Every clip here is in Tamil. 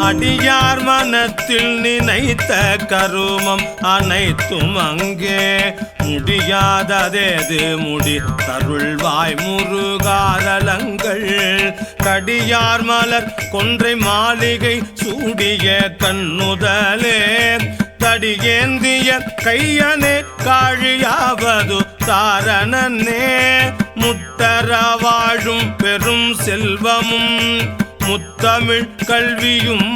அடியார் மனத்தில் நினைத்த கருமம் அனைத்தும் அங்கே. முடியாததேது முடி தருள்வாய் முருகாரலங்கள் கடியார் மலர் கொன்றை மாளிகை சூடிய கண்ணுதலே தடியேந்திய கையனே காழியாவது தாரணனே. முத்தர வாழும் பெரும் செல்வமும் முத்தமிழ் கல்வியும்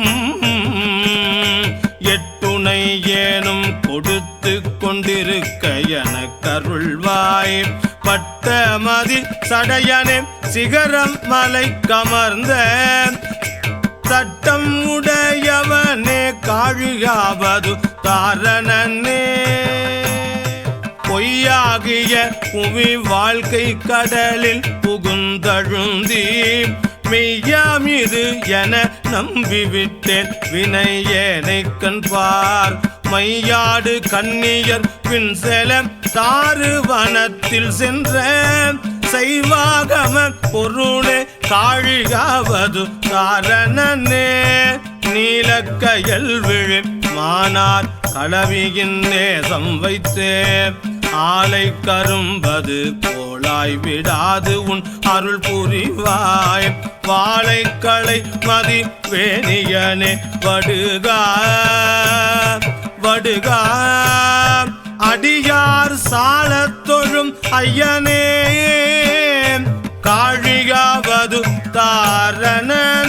எட்டுணை ஏனும் கொடுத்து கொண்டிருக்க என கருள்வாய் பட்டமதி சடையனே சிகரம் மலை கமர்ந்த சட்டம் உடையவனே காழியாவது தாரணனே. பொய்யாகிய புவி வாழ்க்கை கடலில் மெய்யாம் இது என நம்பிவிட்டேன். வினையேனை கண்பார் மையாடு கண்ணியர் பின் செல தாறு வனத்தில் சென்ற செய்வாகம பொருளே காழிகாவது காரணனே. நீலக்கயல் விழு மானார் களவியின் நேசம் வைத்தே ஆலை கரும்பது போலாய் விடாது உன் அருள் புரிவாய். வாழைக்களை மதி வேணியனே வடுகா வடுகா. அடியார் சாலத்தொழும் ஐயனே காழியாவது தாரணன்.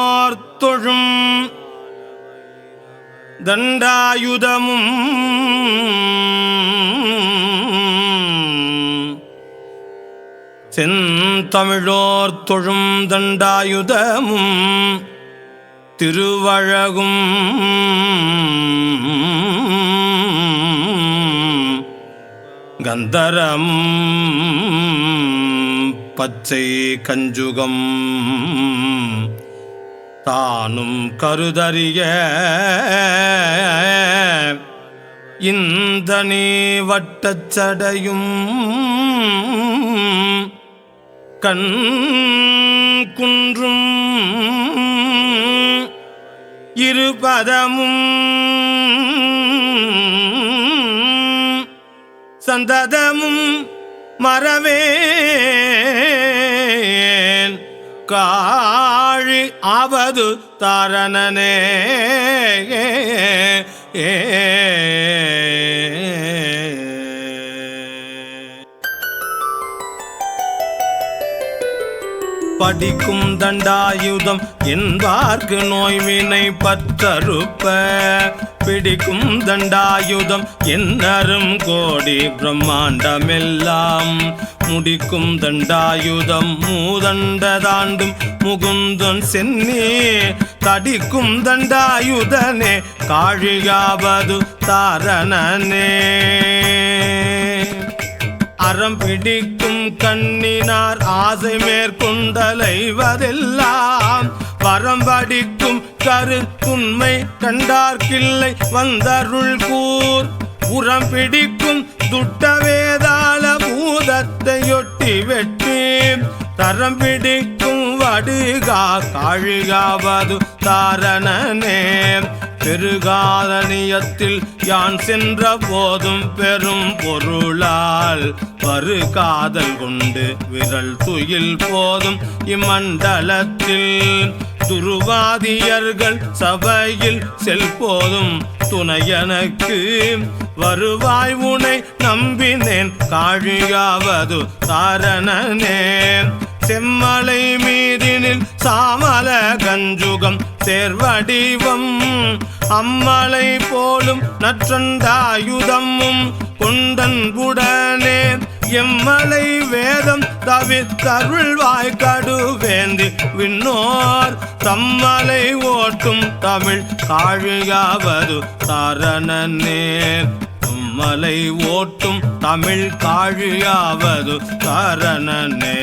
தமிழோர் தொழும் தண்டாயுதமும் செந்தமிழோர் தொழும் தண்டாயுதமும் திருவழகும் கந்தரம் பச்சை கஞ்சுகம் தானும் கருதறிய இந்த நீ வட்டச்சடையும் கண் குன்றும் இருபதமும் சந்ததமும் மறவே கா ஆவது தாரணனே. ஏ படிக்கும் தண்டாயுதம் என்பார்க்கு நோய்வினை பற்றறுப்ப. பிடிக்கும் தண்டாயுதம் என்னரும் கோடி பிரம்மாண்டமெல்லாம். முடிக்கும் தண்டாயுதம் மூதண்ட தாண்டும் முகுந்தன் சென்னே. தடிக்கும் தண்டாயுதனே காழியாவது தாரணனே. அறம் பிடிக்கும் கண்ணினார் ஆசை மேற்கொண்டலைவதெல்லாம். வரம் படிக்கும் கருத்துண்மை கண்டார்கில்லை வந்தருள் கூர். உரம் பிடிக்கும் துட்ட வேதாள பூதத்தையொட்டி வெட்டி. தரம் பிடிக்கும் வடுகா காழிகாவது தாரணனே பெருகாதனியத்தில் யான் சென்ற போதும் பெரும் பொருளால் பரு காதல் கொண்டு விரல் துயில் போதும் இம்மண்டலத்தில் துருவாதியர்கள் சபையில் செல்போதும் துணையனக்கு வருவாய் உனை நம்பினேன். காழியாவது தாரணனே. செம்மலை மீதினில் சாமல கஞ்சுகம் சேர்வடிவம். அம்மலை போலும் நற்றண்டாயுதமும் கொண்டன்புடனே. எம்மலை வேதம் கவித்தருள்வாய் கடுவேந்தி விண்ணோர் தம்மலை ஓட்டும் தமிழ் காழியாவது தாரணனே தம்மலை ஓட்டும் தமிழ் காழியாவது காரணனே